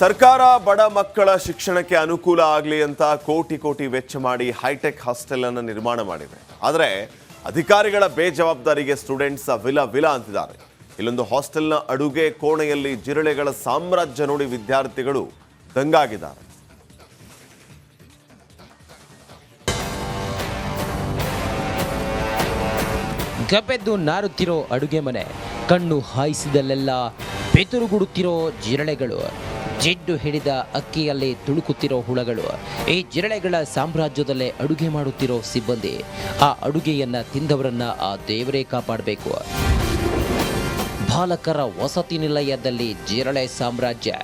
ಸರ್ಕಾರ ಬಡ ಮಕ್ಕಳ ಶಿಕ್ಷಣಕ್ಕೆ ಅನುಕೂಲ ಆಗಲಿ ಅಂತ ಕೋಟಿ ಕೋಟಿ ವೆಚ್ಚ ಮಾಡಿ ಹೈಟೆಕ್ ಹಾಸ್ಟೆಲ್ ಅನ್ನು ನಿರ್ಮಾಣ ಮಾಡಿದೆ. ಆದರೆ ಅಧಿಕಾರಿಗಳ ಬೇಜವಾಬ್ದಾರಿಗೆ ಸ್ಟೂಡೆಂಟ್ಸ್ ವಿಲ ವಿಲ ಅಂತಿದ್ದಾರೆ. ಇಲ್ಲೊಂದು ಹಾಸ್ಟೆಲ್ನ ಅಡುಗೆ ಕೋಣೆಯಲ್ಲಿ ಜಿರಳೆಗಳ ಸಾಮ್ರಾಜ್ಯ ನೋಡಿ ವಿದ್ಯಾರ್ಥಿಗಳು ದಂಗಾಗಿದ್ದಾರೆ. ಗಬ್ಬೆದ್ದು ನಾರುತ್ತಿರೋ ಅಡುಗೆ ಮನೆ, ಕಣ್ಣು ಹಾಯಿಸಿದಲ್ಲೆಲ್ಲ ಬೆತುರುಗುಡುತ್ತಿರೋ ಜಿರಳೆಗಳು. ಜಿಡ್ಡು ಹಿಡಿದ ಅಕ್ಕಿಯಲ್ಲಿ ತುಳುಕುತ್ತಿರೋ ಹುಳಗಳು. ಈ ಜಿರಳೆಗಳ ಸಾಮ್ರಾಜ್ಯದಲ್ಲೇ ಅಡುಗೆ ಮಾಡುತ್ತಿರೋ ಸಿಬ್ಬಂದಿ. ಆ ಅಡುಗೆಯನ್ನ ತಿಂದವರನ್ನ ಆ ದೇವರೇ ಕಾಪಾಡಬೇಕು. ಬಾಲಕರ ವಸತಿ ನಿಲಯದಲ್ಲಿ ಜಿರಳೆ ಸಾಮ್ರಾಜ್ಯ.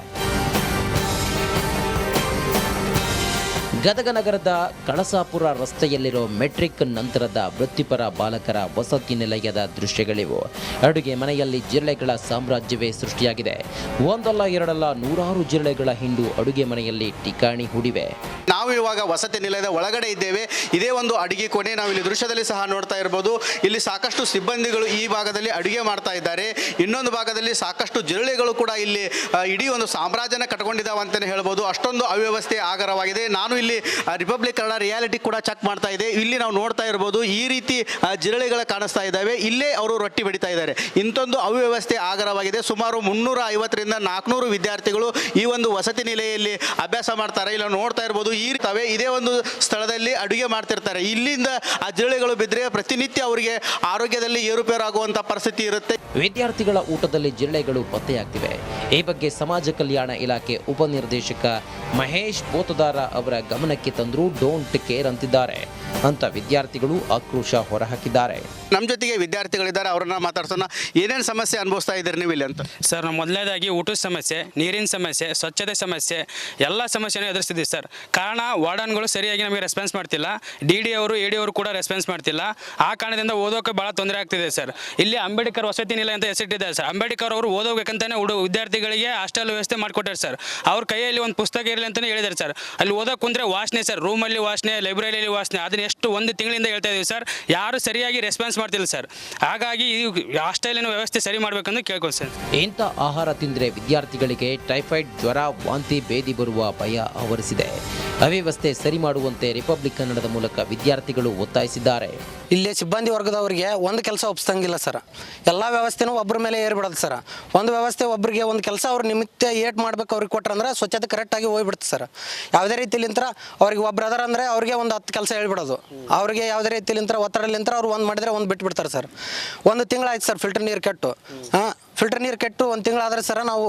ಗದಗ ನಗರದ ಕಳಸಾಪುರ ರಸ್ತೆಯಲ್ಲಿರೋ ಮೆಟ್ರಿಕ್ ನಂತರದ ವೃತ್ತಿಪರ ಬಾಲಕರ ವಸತಿ ನಿಲಯದ ದೃಶ್ಯಗಳಿವು. ಅಡುಗೆ ಮನೆಯಲ್ಲಿ ಜಿರಳೆಗಳ ಸಾಮ್ರಾಜ್ಯವೇ ಸೃಷ್ಟಿಯಾಗಿದೆ. ಒಂದಲ್ಲ ಎರಡಲ್ಲ ನೂರಾರು ಜಿರಳೆಗಳ ಹಿಂಡು ಅಡುಗೆ ಮನೆಯಲ್ಲಿ ಠಿಕಾಣಿ ಹೂಡಿವೆ. ನಾವು ಇವಾಗ ವಸತಿ ನಿಲಯದ ಒಳಗಡೆ ಇದ್ದೇವೆ. ಇದೇ ಒಂದು ಅಡುಗೆ ಕೊನೆ ನಾವು ಇಲ್ಲಿ ದೃಶ್ಯದಲ್ಲಿ ಸಹ ನೋಡ್ತಾ ಇರಬಹುದು ಇಲ್ಲಿ ಸಾಕಷ್ಟು ಸಿಬ್ಬಂದಿಗಳು ಈ ಭಾಗದಲ್ಲಿ ಅಡುಗೆ ಮಾಡ್ತಾ ಇದ್ದಾರೆ. ಇನ್ನೊಂದು ಭಾಗದಲ್ಲಿ ಸಾಕಷ್ಟು ಜಿರಳೆಗಳು ಕೂಡ ಇಲ್ಲಿ ಇಡೀ ಒಂದು ಸಾಮ್ರಾಜ್ಯನ ಕಟ್ಕೊಂಡಿದ್ದಾವೆ ಅಂತಲೇ ಹೇಳ್ಬೋದು. ಅಷ್ಟೊಂದು ಅವ್ಯವಸ್ಥೆ ಆಗರವಾಗಿದೆ. ನಾನು ಇಲ್ಲಿ ರಿಪಬ್ಲಿಕ್ ಕನ್ನಡ ರಿಯಾಲಿಟಿ ಕೂಡ ಚೆಕ್ ಮಾಡ್ತಾ ಇದೆ. ಇಲ್ಲಿ ನಾವು ನೋಡ್ತಾ ಇರ್ಬೋದು ಈ ರೀತಿ ಜಿರಳೆಗಳು ಕಾಣಿಸ್ತಾ ಇದ್ದಾವೆ. ಇಲ್ಲೇ ಅವರು ರೊಟ್ಟಿ ಬಡಿತಾ ಇದ್ದಾರೆ. ಇಂಥೊಂದು ಅವ್ಯವಸ್ಥೆ ಆಗರವಾಗಿದೆ. ಸುಮಾರು ಮುನ್ನೂರ ಐವತ್ತರಿಂದ ನಾಲ್ಕುನೂರು ವಿದ್ಯಾರ್ಥಿಗಳು ಈ ಒಂದು ವಸತಿ ನಿಲೆಯಲ್ಲಿ ಅಭ್ಯಾಸ ಮಾಡ್ತಾರೆ. ಇಲ್ಲ, ನೋಡ್ತಾ ಇರ್ಬೋದು. ಈ ಇರ್ತವೆ ಇದೇ ಒಂದು ಸ್ಥಳದಲ್ಲಿ ಅಡುಗೆ ಮಾಡ್ತಿರ್ತಾರೆ. ಇಲ್ಲಿಂದ ಆ ಜಿರಳೆಗಳು ಬಿದ್ದರೆ ಪ್ರತಿನಿತ್ಯ ಅವರಿಗೆ ಆರೋಗ್ಯದಲ್ಲಿ ಏರುಪೇರಾಗುವಂಥ ಪರಿಸ್ಥಿತಿ ಇರುತ್ತೆ. ವಿದ್ಯಾರ್ಥಿಗಳ ಊಟದಲ್ಲಿ ಜಿರಳೆಗಳು ಪತ್ತೆಯಾಗ್ತಿವೆ. ಈ ಬಗ್ಗೆ ಸಮಾಜ ಕಲ್ಯಾಣ ಇಲಾಖೆ ಉಪನಿರ್ದೇಶಕ ಮಹೇಶ್ ಪೋತದಾರ ಅವರ ಗಮನಕ್ಕೆ ತಂದರೂ ಡೋಂಟ್ ಕೇರ್ ಅಂತಿದ್ದಾರೆ. ಅಂತ ವಿದ್ಯಾರ್ಥಿಗಳು ಆಕ್ರೋಶ ಹೊರಹಾಕಿದ್ದಾರೆ. ನಮ್ಮ ಜೊತೆಗೆ ವಿದ್ಯಾರ್ಥಿಗಳಿದ್ದಾರೆ ಅವ್ರನ್ನ ಮಾತಾಡ್ಸೋಣ. ಏನೇನು ಸಮಸ್ಯೆ ಅನುಭವಿಸ್ತಾ ಇದ್ದೀರಿ ನೀವು ಇಲ್ಲಿ ಅಂತ? ಸರ್ ನಾವು ಮೊದಲನೇದಾಗಿ ಊಟದ ಸಮಸ್ಯೆ ನೀರಿನ ಸಮಸ್ಯೆ ಸ್ವಚ್ಛತೆ ಸಮಸ್ಯೆ ಎಲ್ಲ ಸಮಸ್ಯೆನೂ ಎದುರಿಸ್ತಿದ್ದೀವಿ ಸರ್. ಕಾರಣ ವಾರ್ಡನ್ಗಳು ಸರಿಯಾಗಿ ನಮಗೆ ರೆಸ್ಪಾನ್ಸ್ ಮಾಡ್ತಿಲ್ಲ. ಡಿ ಡಿ ಅವರು ಎ ಡಿ ಅವರು ಕೂಡ ರೆಸ್ಪಾನ್ಸ್ ಮಾಡ್ತಿಲ್ಲ. ಆ ಕಾರಣದಿಂದ ಓದೋಕೆ ಭಾಳ ತೊಂದರೆ ಆಗ್ತಿದೆ ಸರ್. ಇಲ್ಲಿ ಅಂಬೇಡ್ಕರ್ ವಸತಿ ನಿಲಯ ಅಂತ ಹೆಸರಿಟ್ಟಿದ್ದಾರೆ ಸರ್. ಅಂಬೇಡ್ಕರ್ ಅವರು ಓದೋಬೇಕಂತಾನೆ ಹುಡು ವಿದ್ಯಾರ್ಥಿಗಳಿಗೆ ಹಾಸ್ಟೆಲ್ ವ್ಯವಸ್ಥೆ ಮಾಡಿಕೊಟ್ಟಾರೆ ಸರ್. ಅವ್ರ ಕೈಯಲ್ಲಿ ಒಂದು ಪುಸ್ತಕ ಇರಲಿ ಅಂತಲೇ ಹೇಳಿದ್ದಾರೆ ಸರ್. ಅಲ್ಲಿ ಓದೋಕೆ ಕುಂದ್ರೆ ವಾಸನೆ ಸರ್ ರೂಮಲ್ಲಿ ವಾಸನೆ ಲೈಬ್ರರಿಯಲ್ಲಿ ವಾಸನೆ ಅದನ್ನ ಎಷ್ಟು ಒಂದು ತಿಂಗಳಿಂದ ಹೇಳ್ತಾ ಇದ್ದೀವಿ ಸರ್. ಯಾರು ಸರಿಯಾಗಿ ರೆಸ್ಪಾನ್ಸ್ ಮಾಡ್ತಿಲ್ಲ ಸರ್. ಹಾಗಾಗಿ ಈ ಹಾಸ್ಟೆಲಿನ ವ್ಯವಸ್ಥೆ ಸರಿ ಮಾಡಬೇಕಂದು ಕೇಳ್ಕೊಂಡು ಸರ್. ಇಂಥ ಆಹಾರ ತಿಂದರೆ ವಿದ್ಯಾರ್ಥಿಗಳಿಗೆ ಟೈಫಾಯ್ಡ್ ಜ್ವರ ವಾಂತಿ ಭೇದಿ ಬರುವ ಭಯ ಆವರಿಸಿದೆ. ಅವ್ಯವಸ್ಥೆ ಸರಿ ಮಾಡುವಂತೆ ರಿಪಬ್ಲಿಕ್ ಕನ್ನಡದ ಮೂಲಕ ವಿದ್ಯಾರ್ಥಿಗಳು ಒತ್ತಾಯಿಸಿದ್ದಾರೆ. ಇಲ್ಲಿ ಸಿಬ್ಬಂದಿ ವರ್ಗದವರಿಗೆ ಒಂದು ಕೆಲಸ ಒಪ್ಪಿಸಂಗಿಲ್ಲ ಸರ್. ಎಲ್ಲ ವ್ಯವಸ್ಥೆನೂ ಒಬ್ಬರ ಮೇಲೆ ಏರ್ಬಿಡೋದು ಸರ್. ಒಂದು ವ್ಯವಸ್ಥೆ ಒಬ್ಬರಿಗೆ ಒಂದು ಕೆಲಸ ಅವ್ರ ನಿಮಿತ್ತ ಏಟ್ ಮಾಡ್ಬೇಕು ಅವ್ರಿಗೆ ಕೊಟ್ರಂದ್ರೆ ಸ್ವಚ್ಛತೆ ಕರೆಕ್ಟಾಗಿ ಹೋಗ್ಬಿಡುತ್ತೆ ಸರ್. ಯಾವುದೇ ರೀತಿಲಿಂತ್ರ ಅವ್ರಿಗೆ ಒಬ್ಬ ಬ್ರದರ್ ಅಂದರೆ ಅವ್ರಿಗೆ ಒಂದು ಹತ್ತು ಕೆಲಸ ಹೇಳ್ಬಿಡೋದು. ಅವ್ರಿಗೆ ಯಾವುದೇ ರೀತಿಲಿಂತ್ರ ಒತ್ತಡಲಿಂತ್ರ ಅವ್ರು ಒಂದು ಮಾಡಿದ್ರೆ ಒಂದು ಬಿಟ್ಬಿಡ್ತಾರೆ ಸರ್ ಒಂದು ತಿಂಗಳಾಯ್ತು ಸರ್ ಫಿಲ್ಟರ್ ನೀರು ಕೆಟ್ಟು. ಹಾಂ ಫಿಲ್ಟರ್ ನೀರು ಕೆಟ್ಟು ಒಂದು ತಿಂಗಳಾದ್ರೆ ಸರ್ ನಾವು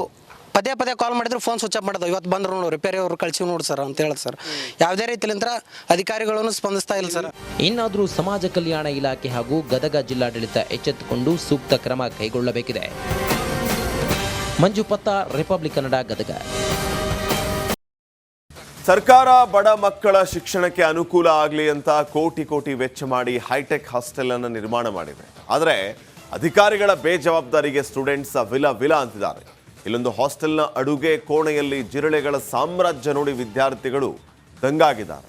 ಪದೇ ಪದೇ ಕಾಲ್ ಮಾಡಿದ್ರು ಫೋನ್ ಸ್ವಿಚ್ ಆಫ್ ಮಾಡೋದು. ಇವತ್ತು ಬಂದ್ರು ನೋಡಿ ರಿಪೇರಿ ಅವ್ರು ಕಳ್ಸಿ ನೋಡಿ ಸರ್ ಅಂತ ಹೇಳಿ ಸರ್ ಯಾವುದೇ ರೀತಿಲಿಂತ್ರ ಅಧಿಕಾರಿಗಳನ್ನು ಸ್ಪಂದಿಸ್ತಾ ಇಲ್ಲ ಸರ್ ಇನ್ನಾದರೂ ಸಮಾಜ ಕಲ್ಯಾಣ ಇಲಾಖೆ ಹಾಗೂ ಗದಗ ಜಿಲ್ಲಾಡಳಿತ ಎಚ್ಚೆತ್ತುಕೊಂಡು ಸೂಕ್ತ ಕ್ರಮ ಕೈಗೊಳ್ಳಬೇಕಿದೆ. ಮಂಜು ಪತ್ತ ರಿಪಬ್ಲಿಕ್ ಕನ್ನಡ ಗದಗ. ಸರ್ಕಾರ ಬಡ ಮಕ್ಕಳ ಶಿಕ್ಷಣಕ್ಕೆ ಅನುಕೂಲ ಆಗಲಿ ಅಂತ ಕೋಟಿ ಕೋಟಿ ವೆಚ್ಚ ಮಾಡಿ ಹೈಟೆಕ್ ಹಾಸ್ಟೆಲ್ ಅನ್ನು ನಿರ್ಮಾಣ ಮಾಡಿದೆ. ಆದರೆ ಅಧಿಕಾರಿಗಳ ಬೇಜವಾಬ್ದಾರಿಗೆ ಸ್ಟೂಡೆಂಟ್ಸ್ ವಿಲ ವಿಲ ಅಂತಿದ್ದಾರೆ. ಇಲ್ಲೊಂದು ಹಾಸ್ಟೆಲ್ನ ಅಡುಗೆ ಕೋಣೆಯಲ್ಲಿ ಜಿರಳೆಗಳ ಸಾಮ್ರಾಜ್ಯ ನೋಡಿ ವಿದ್ಯಾರ್ಥಿಗಳು ದಂಗಾಗಿದ್ದಾರೆ.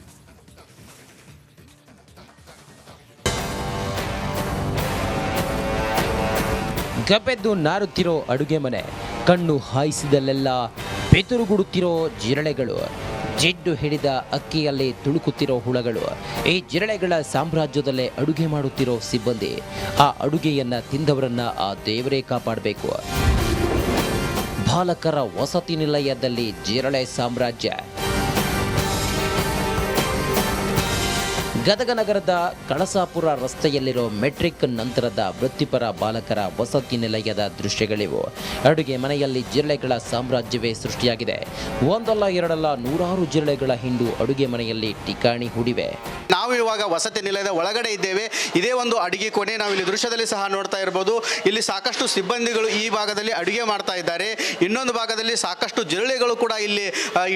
ಗಬ್ಬೆದ್ದು ನಾರುತ್ತಿರೋ ಅಡುಗೆ ಮನೆ, ಕಣ್ಣು ಹಾಯಿಸಿದಲ್ಲೆಲ್ಲ ಬೆತುರುಗುಡುತ್ತಿರೋ ಜಿರಳೆಗಳು. ಜಿಡ್ಡು ಹಿಡಿದ ಅಕ್ಕಿಯಲ್ಲಿ ತುಳುಕುತ್ತಿರೋ ಹುಳಗಳು. ಈ ಜಿರಳೆಗಳ ಸಾಮ್ರಾಜ್ಯದಲ್ಲೇ ಅಡುಗೆ ಮಾಡುತ್ತಿರೋ ಸಿಬ್ಬಂದಿ. ಆ ಅಡುಗೆಯನ್ನ ತಿಂದವರನ್ನ ಆ ದೇವರೇ ಕಾಪಾಡಬೇಕು. ಬಾಲಕರ ವಸತಿ ನಿಲಯದಲ್ಲಿ ಜಿರಳೆ ಸಾಮ್ರಾಜ್ಯ. ಗದಗ ನಗರದ ಕಳಸಾಪುರ ರಸ್ತೆಯಲ್ಲಿರೋ ಮೆಟ್ರಿಕ್ ನಂತರದ ವೃತ್ತಿಪರ ಬಾಲಕರ ವಸತಿ ನಿಲಯದ ದೃಶ್ಯಗಳಿವು. ಅಡುಗೆ ಮನೆಯಲ್ಲಿ ಜಿರಳೆಗಳ ಸಾಮ್ರಾಜ್ಯವೇ ಸೃಷ್ಟಿಯಾಗಿದೆ. ಒಂದಲ್ಲ ಎರಡಲ್ಲ ನೂರಾರು ಜಿರಳೆಗಳ ಹಿಂಡು ಅಡುಗೆ ಮನೆಯಲ್ಲಿ ಠಿಕಾಣಿ ಹೂಡಿವೆ. ನಾವು ಇವಾಗ ವಸತಿ ನಿಲಯದ ಒಳಗಡೆ ಇದ್ದೇವೆ. ಇದೇ ಒಂದು ಅಡುಗೆ ಕೊನೆ ನಾವು ಇಲ್ಲಿ ದೃಶ್ಯದಲ್ಲಿ ಸಹ ನೋಡ್ತಾ ಇರಬಹುದು ಇಲ್ಲಿ ಸಾಕಷ್ಟು ಸಿಬ್ಬಂದಿಗಳು ಈ ಭಾಗದಲ್ಲಿ ಅಡುಗೆ ಮಾಡ್ತಾ ಇದ್ದಾರೆ. ಇನ್ನೊಂದು ಭಾಗದಲ್ಲಿ ಸಾಕಷ್ಟು ಜಿರಳೆಗಳು ಕೂಡ ಇಲ್ಲಿ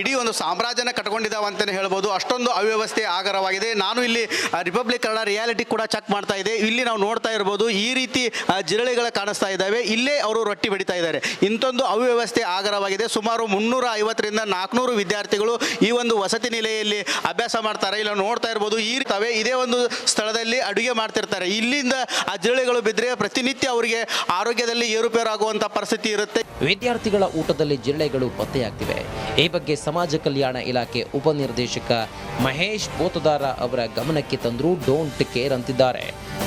ಇಡೀ ಒಂದು ಸಾಮ್ರಾಜ್ಯನ ಕಟ್ಕೊಂಡಿದ್ದಾವೆ ಅಂತಲೇ ಹೇಳ್ಬೋದು. ಅಷ್ಟೊಂದು ಅವ್ಯವಸ್ಥೆ ಆಗರವಾಗಿದೆ. ನಾನು ಇಲ್ಲಿ ರಿಪಬ್ಲಿಕ್ ಕನ್ನಡ ರಿಯಾಲಿಟಿ ಕೂಡ ಚೆಕ್ ಮಾಡ್ತಾ ಇದೆ. ಇಲ್ಲಿ ನಾವು ನೋಡ್ತಾ ಇರ್ಬೋದು ಈ ರೀತಿ ಜಿರಳೆಗಳು ಕಾಣಿಸ್ತಾ ಇದ್ದಾವೆ. ಇಲ್ಲೇ ಅವರು ರೊಟ್ಟಿ ಬಡಿತಾ ಇದ್ದಾರೆ. ಇಂಥೊಂದು ಅವ್ಯವಸ್ಥೆ ಆಗರವಾಗಿದೆ. ಸುಮಾರು ಮುನ್ನೂರ ಐವತ್ತರಿಂದ ನಾಲ್ಕುನೂರು ವಿದ್ಯಾರ್ಥಿಗಳು ಈ ಒಂದು ವಸತಿ ನಿಲೆಯಲ್ಲಿ ಅಭ್ಯಾಸ ಮಾಡ್ತಾರೆ. ಇಲ್ಲ, ನೋಡ್ತಾ ಇರ್ಬೋದು. ಈ ಇರ್ತವೆ ಇದೇ ಒಂದು ಸ್ಥಳದಲ್ಲಿ ಅಡುಗೆ ಮಾಡ್ತಿರ್ತಾರೆ. ಇಲ್ಲಿಂದ ಆ ಜಿರಳೆಗಳು ಬಿದ್ದರೆ ಪ್ರತಿನಿತ್ಯ ಅವರಿಗೆ ಆರೋಗ್ಯದಲ್ಲಿ ಏರುಪೇರಾಗುವಂಥ ಪರಿಸ್ಥಿತಿ ಇರುತ್ತೆ. ವಿದ್ಯಾರ್ಥಿಗಳ ಊಟದಲ್ಲಿ ಜಿರಳೆಗಳು ಪತ್ತೆಯಾಗ್ತಿವೆ. ಈ ಬಗ್ಗೆ ಸಮಾಜ ಕಲ್ಯಾಣ ಇಲಾಖೆ ಉಪನಿರ್ದೇಶಕ ಮಹೇಶ್ ಪೋತದಾರ ಅವರ ಗಮನಕ್ಕೆ ತಂದರೂ ಡೋಂಟ್ ಕೇರ್ ಅಂತಿದ್ದಾರೆ.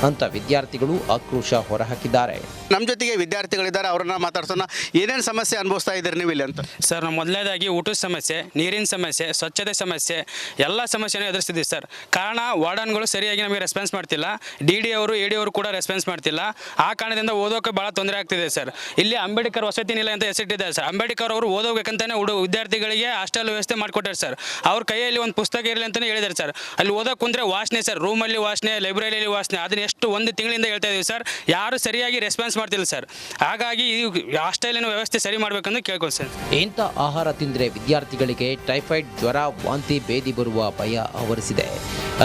ಅಂತ ವಿದ್ಯಾರ್ಥಿಗಳು ಆಕ್ರೋಶ ಹೊರಹಾಕಿದ್ದಾರೆ. ನಮ್ಮ ಜೊತೆಗೆ ವಿದ್ಯಾರ್ಥಿಗಳಿದ್ದಾರೆ ಅವ್ರನ್ನ ಮಾತಾಡ್ಸೋಣ. ಏನೇನು ಸಮಸ್ಯೆ ಅನುಭವಿಸ್ತಾ ಇದ್ದೀರಿ ನೀವು ಇಲ್ಲಿ ಅಂತ? ಸರ್ ನಾವು ಮೊದಲನೇದಾಗಿ ಊಟದ ಸಮಸ್ಯೆ ನೀರಿನ ಸಮಸ್ಯೆ ಸ್ವಚ್ಛತೆ ಸಮಸ್ಯೆ ಎಲ್ಲ ಸಮಸ್ಯೆನೂ ಎದುರಿಸ್ತಿದ್ದೀವಿ ಸರ್. ಕಾರಣ ವಾರ್ಡನ್ಗಳು ಸರಿಯಾಗಿ ನಮಗೆ ರೆಸ್ಪಾನ್ಸ್ ಮಾಡ್ತಿಲ್ಲ. ಡಿ ಡಿ ಅವರು ಎ ಡಿ ಅವರು ಕೂಡ ರೆಸ್ಪಾನ್ಸ್ ಮಾಡ್ತಿಲ್ಲ. ಆ ಕಾರಣದಿಂದ ಓದೋಕೆ ಭಾಳ ತೊಂದರೆ ಆಗ್ತಿದೆ ಸರ್. ಇಲ್ಲಿ ಅಂಬೇಡ್ಕರ್ ವಸತಿ ನಿಲಯ ಅಂತ ಹೆಸರಿಟ್ಟಿದ್ದಾರೆ ಸರ್. ಅಂಬೇಡ್ಕರ್ ಅವರು ಓದೋಬೇಕಂತಾನೆ ಹುಡು ವಿದ್ಯಾರ್ಥಿಗಳಿಗೆ ಹಾಸ್ಟೆಲ್ ವ್ಯವಸ್ಥೆ ಮಾಡಿಕೊಟ್ಟಾರೆ ಸರ್. ಅವ್ರ ಕೈಯಲ್ಲಿ ಒಂದು ಪುಸ್ತಕ ಇರಲಿ ಅಂತಲೇ ಹೇಳಿದ್ದಾರೆ ಸರ್. ಅಲ್ಲಿ ಓದೋಕೆ ಕುಂದ್ರೆ ವಾಸನೆ ಸರ್ ರೂಮಲ್ಲಿ ವಾಸನೆ ಲೈಬ್ರರಿಯಲ್ಲಿ ವಾಸನೆ ಅದನ್ನ ಎಷ್ಟು ಒಂದು ತಿಂಗಳಿಂದ ಹೇಳ್ತಾ ಇದ್ದೀವಿ ಸರ್. ಯಾರು ಸರಿಯಾಗಿ ರೆಸ್ಪಾನ್ಸ್ ಮಾಡ್ತಿಲ್ಲ ಸರ್. ಹಾಗಾಗಿ ಈ ಹಾಸ್ಟೆಲಿನ ವ್ಯವಸ್ಥೆ ಸರಿ ಮಾಡಬೇಕಂದು ಕೇಳ್ಕೊಂಡು ಸರ್. ಇಂಥ ಆಹಾರ ತಿಂದರೆ ವಿದ್ಯಾರ್ಥಿಗಳಿಗೆ ಟೈಫಾಯ್ಡ್ ಜ್ವರ ವಾಂತಿ ಭೇದಿ ಬರುವ ಭಯ ಆವರಿಸಿದೆ.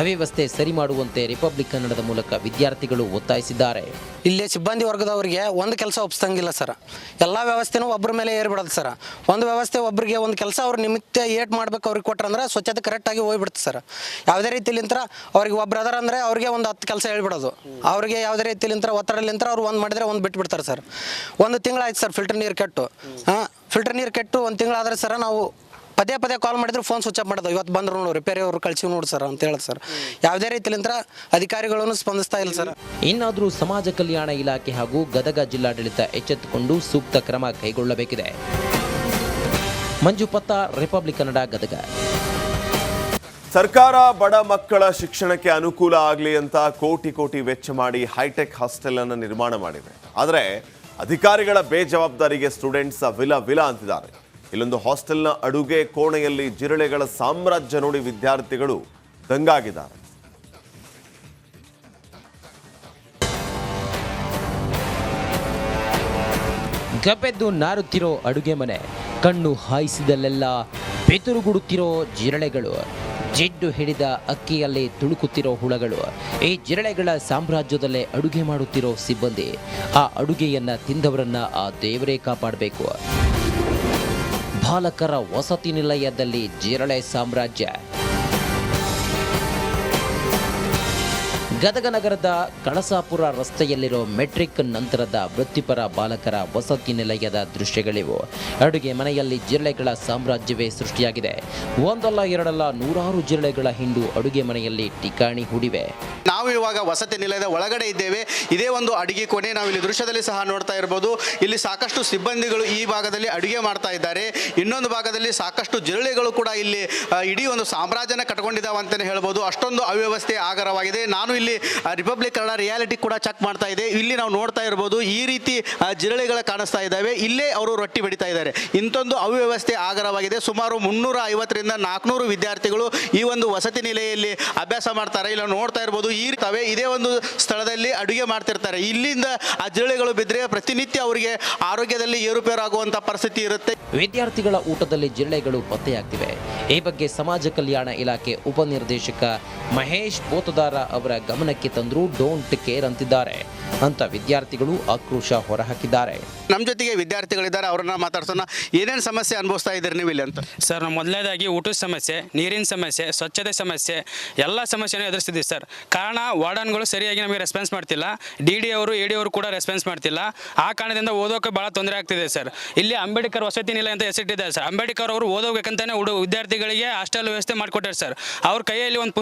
ಅವ್ಯವಸ್ಥೆ ಸರಿ ಮಾಡುವಂತೆ ರಿಪಬ್ಲಿಕ್ ಕನ್ನಡದ ಮೂಲಕ ವಿದ್ಯಾರ್ಥಿಗಳು ಒತ್ತಾಯಿಸಿದ್ದಾರೆ. ಇಲ್ಲಿ ಸಿಬ್ಬಂದಿ ವರ್ಗದವರಿಗೆ ಒಂದು ಕೆಲಸ ಒಪ್ಪಿಸಂಗಿಲ್ಲ ಸರ್. ಎಲ್ಲ ವ್ಯವಸ್ಥೆನೂ ಒಬ್ಬರ ಮೇಲೆ ಏರ್ಬಿಡೋದು ಸರ್. ಒಂದು ವ್ಯವಸ್ಥೆ ಒಬ್ಬರಿಗೆ ಒಂದು ಕೆಲಸ ಅವ್ರ ನಿಮಿತ್ತ ಏಟ್ ಮಾಡ್ಬೇಕು ಅವ್ರಿಗೆ ಕೊಟ್ರಂದ್ರೆ ಸ್ವಚ್ಛತೆ ಕರೆಕ್ಟಾಗಿ ಹೋಗ್ಬಿಡುತ್ತೆ ಸರ್. ಯಾವುದೇ ರೀತಿಲಿಂತ್ರ ಅವ್ರಿಗೆ ಒಬ್ಬ ಬ್ರದರ್ ಅಂದರೆ ಅವ್ರಿಗೆ ಒಂದು ಹತ್ತು ಕೆಲಸ ಹೇಳ್ಬಿಡೋದು. ಅವ್ರಿಗೆ ಯಾವುದೇ ರೀತಿಲಿಂತ್ರ ಒತ್ತಡಲಿಂತ್ರ ಅವ್ರು ಒಂದು ಮಾಡಿದ್ರೆ ಒಂದು ಬಿಟ್ಬಿಡ್ತಾರೆ ಸರ್ ಒಂದು ತಿಂಗಳಾಯ್ತು ಸರ್ ಫಿಲ್ಟರ್ ನೀರು ಕೆಟ್ಟು. ಹಾಂ ಫಿಲ್ಟರ್ ನೀರು ಕೆಟ್ಟು ಒಂದು ತಿಂಗಳಾದ್ರೆ ಸರ್ ನಾವು ಪದೇ ಪದೇ ಕಾಲ್ ಮಾಡಿದ್ರು ಫೋನ್ ಸ್ವಿಚ್ ಆಫ್ ಮಾಡೋದು. ಇವತ್ತು ಬಂದ್ರು ನೋಡಿ ರಿಪೇರಿ ಅವ್ರು ಕಳ್ಸಿ ನೋಡಿ ಸರ್ ಅಂತ ಹೇಳಿ ಸರ್ ಯಾವುದೇ ರೀತಿಲಿಂತ್ರ ಅಧಿಕಾರಿಗಳನ್ನು ಸ್ಪಂದಿಸ್ತಾ ಇಲ್ಲ ಸರ್ ಇನ್ನಾದರೂ ಸಮಾಜ ಕಲ್ಯಾಣ ಇಲಾಖೆ ಹಾಗೂ ಗದಗ ಜಿಲ್ಲಾಡಳಿತ ಎಚ್ಚೆತ್ತುಕೊಂಡು ಸೂಕ್ತ ಕ್ರಮ ಕೈಗೊಳ್ಳಬೇಕಿದೆ. ಮಂಜು ಪತ್ತ ರಿಪಬ್ಲಿಕ್ ಕನ್ನಡ ಗದಗ. ಸರ್ಕಾರ ಬಡ ಮಕ್ಕಳ ಶಿಕ್ಷಣಕ್ಕೆ ಅನುಕೂಲ ಆಗಲಿ ಅಂತ ಕೋಟಿ ಕೋಟಿ ವೆಚ್ಚ ಮಾಡಿ ಹೈಟೆಕ್ ಹಾಸ್ಟೆಲ್ ಅನ್ನು ನಿರ್ಮಾಣ ಮಾಡಿದೆ. ಆದರೆ ಅಧಿಕಾರಿಗಳ ಬೇಜವಾಬ್ದಾರಿಗೆ ಸ್ಟೂಡೆಂಟ್ಸ್ ವಿಲ ವಿಲ ಅಂತಿದ್ದಾರೆ. ಇಲ್ಲೊಂದು ಹಾಸ್ಟೆಲ್ನ ಅಡುಗೆ ಕೋಣೆಯಲ್ಲಿ ಜಿರಳೆಗಳ ಸಾಮ್ರಾಜ್ಯ ನೋಡಿ ವಿದ್ಯಾರ್ಥಿಗಳು ದಂಗಾಗಿದ್ದಾರೆ. ಗಬ್ಬೆದ್ದು ನಾರುತ್ತಿರೋ ಅಡುಗೆ ಮನೆ, ಕಣ್ಣು ಹಾಯಿಸಿದಲ್ಲೆಲ್ಲ ಬೆತುರುಗುಡುತ್ತಿರೋ ಜಿರಳೆಗಳು. ಜಿಡ್ಡು ಹಿಡಿದ ಅಕ್ಕಿಯಲ್ಲಿ ತುಳುಕುತ್ತಿರೋ ಹುಳಗಳು. ಈ ಜಿರಳೆಗಳ ಸಾಮ್ರಾಜ್ಯದಲ್ಲೇ ಅಡುಗೆ ಮಾಡುತ್ತಿರೋ ಸಿಬ್ಬಂದಿ. ಆ ಅಡುಗೆಯನ್ನ ತಿಂದವರನ್ನ ಆ ದೇವರೇ ಕಾಪಾಡಬೇಕು. ಬಾಲಕರ ವಸತಿ ನಿಲಯದಲ್ಲಿ ಜಿರಳೆ ಸಾಮ್ರಾಜ್ಯ. ಗದಗ ನಗರದ ಕಳಸಾಪುರ ರಸ್ತೆಯಲ್ಲಿರೋ ಮೆಟ್ರಿಕ್ ನಂತರದ ವೃತ್ತಿಪರ ಬಾಲಕರ ವಸತಿ ನಿಲಯದ ದೃಶ್ಯಗಳಿವು. ಅಡುಗೆ ಮನೆಯಲ್ಲಿ ಜಿರಳೆಗಳ ಸಾಮ್ರಾಜ್ಯವೇ ಸೃಷ್ಟಿಯಾಗಿದೆ. ಒಂದಲ್ಲ ಎರಡಲ್ಲ ನೂರಾರು ಜಿರಳೆಗಳ ಹಿಂಡು ಅಡುಗೆ ಮನೆಯಲ್ಲಿ ಠಿಕಾಣಿ ಹೂಡಿವೆ. ನಾವು ಇವಾಗ ವಸತಿ ನಿಲಯದ ಒಳಗಡೆ ಇದ್ದೇವೆ. ಇದೇ ಒಂದು ಅಡುಗೆ ಕೋಣೆ ನಾವು ಇಲ್ಲಿ ದೃಶ್ಯದಲ್ಲಿ ಸಹ ನೋಡ್ತಾ ಇರಬಹುದು ಇಲ್ಲಿ ಸಾಕಷ್ಟು ಸಿಬ್ಬಂದಿಗಳು ಈ ಭಾಗದಲ್ಲಿ ಅಡುಗೆ ಮಾಡ್ತಾ ಇದ್ದಾರೆ. ಇನ್ನೊಂದು ಭಾಗದಲ್ಲಿ ಸಾಕಷ್ಟು ಜಿರಳೆಗಳು ಕೂಡ ಇಲ್ಲಿ ಇಡೀ ಒಂದು ಸಾಮ್ರಾಜ್ಯನ ಕಟ್ಕೊಂಡಿದ್ದಾವೆ ಅಂತಲೇ ಹೇಳ್ಬೋದು. ಅಷ್ಟೊಂದು ಅವ್ಯವಸ್ಥೆ ಆಗರವಾಗಿದೆ. ನಾನು ಇಲ್ಲಿ ಆ, ರಿಪಬ್ಲಿಕ್ ಕನ್ನಡ ರಿಯಾಲಿಟಿ ಕೂಡ ಚೆಕ್ ಮಾಡ್ತಾ ಇದೆ. ಇಲ್ಲಿ ನಾವು ನೋಡ್ತಾ ಇರ್ಬೋದು ಈ ರೀತಿ ಜಿರಳೆಗಳು ಕಾಣಿಸ್ತಾ ಇದ್ದಾವೆ. ಇಲ್ಲೇ ಅವರು ರೊಟ್ಟಿ ಬಡಿತಾ ಇದ್ದಾರೆ. ಇಂಥೊಂದು ಅವ್ಯವಸ್ಥೆ ಆಗರವಾಗಿದೆ. ಸುಮಾರು ಮುನ್ನೂರ ಐವತ್ತರಿಂದ ನಾಲ್ಕುನೂರು ವಿದ್ಯಾರ್ಥಿಗಳು ಈ ಒಂದು ವಸತಿ ನಿಲೆಯಲ್ಲಿ ಅಭ್ಯಾಸ ಮಾಡ್ತಾರೆ. ಇಲ್ಲ ನೋಡ್ತಾ ಇರ್ಬೋದು ಈ ತವೆ ಇದೇ ಒಂದು ಸ್ಥಳದಲ್ಲಿ ಅಡುಗೆ ಮಾಡ್ತಿರ್ತಾರೆ. ಇಲ್ಲಿಂದ ಆ ಜಿರಳೆಗಳು ಬಿದ್ದರೆ ಪ್ರತಿನಿತ್ಯ ಅವರಿಗೆ ಆರೋಗ್ಯದಲ್ಲಿ ಏರುಪೇರಾಗುವಂಥ ಪರಿಸ್ಥಿತಿ ಇರುತ್ತೆ. ವಿದ್ಯಾರ್ಥಿಗಳ ಊಟದಲ್ಲಿ ಜಿರಳೆಗಳು ಪತ್ತೆಯಾಗ್ತಿವೆ. ಈ ಬಗ್ಗೆ ಸಮಾಜ ಕಲ್ಯಾಣ ಇಲಾಖೆ ಉಪನಿರ್ದೇಶಕ ಮಹೇಶ್ ಪೋತದಾರ ಅವರ ಗಮನಕ್ಕೆ ತಂದರೂ ಡೋಂಟ್ ಕೇರ್ ಅಂತಿದ್ದಾರೆ. ಅಂತ ವಿದ್ಯಾರ್ಥಿಗಳು ಆಕ್ರೋಶ ಹೊರಹಾಕಿದ್ದಾರೆ. ನಮ್ಮ ಜೊತೆಗೆ ವಿದ್ಯಾರ್ಥಿಗಳಿದ್ದಾರೆ ಅವ್ರನ್ನ ಮಾತಾಡ್ಸೋಣ. ಏನೇನು ಸಮಸ್ಯೆ ಅನುಭವಿಸ್ತಾ ಇದ್ದೀರಿ ನೀವು ಇಲ್ಲಿ ಅಂತ? ಸರ್ ನಾವು ಮೊದಲನೇದಾಗಿ ಊಟದ ಸಮಸ್ಯೆ ನೀರಿನ ಸಮಸ್ಯೆ ಸ್ವಚ್ಛತೆ ಸಮಸ್ಯೆ ಎಲ್ಲ ಸಮಸ್ಯೆನೂ ಎದುರಿಸ್ತಿದ್ದೀವಿ ಸರ್. ಕಾರಣ ವಾರ್ಡನ್ಗಳು ಸರಿಯಾಗಿ ನಮಗೆ ರೆಸ್ಪಾನ್ಸ್ ಮಾಡ್ತಿಲ್ಲ. ಡಿ ಡಿ ಅವರು ಎ ಡಿ ಅವರು ಕೂಡ ರೆಸ್ಪಾನ್ಸ್ ಮಾಡ್ತಿಲ್ಲ. ಆ ಕಾರಣದಿಂದ ಓದೋಕೆ ಭಾಳ ತೊಂದರೆ ಆಗ್ತಿದೆ ಸರ್. ಇಲ್ಲಿ ಅಂಬೇಡ್ಕರ್ ವಸತಿ ನಿಲಯ ಅಂತ ಹೆಸರಿಟ್ಟಿದ್ದಾರೆ ಸರ್. ಅಂಬೇಡ್ಕರ್ ಅವರು ಓದೋಬೇಕಂತಾನೆ ಹುಡು ವಿದ್ಯಾರ್ಥಿಗಳಿಗೆ ಹಾಸ್ಟೆಲ್ ವ್ಯವಸ್ಥೆ ಮಾಡಿಕೊಟ್ಟಾರೆ ಸರ್. ಅವ್ರ ಕೈಯಲ್ಲಿ ಒಂದು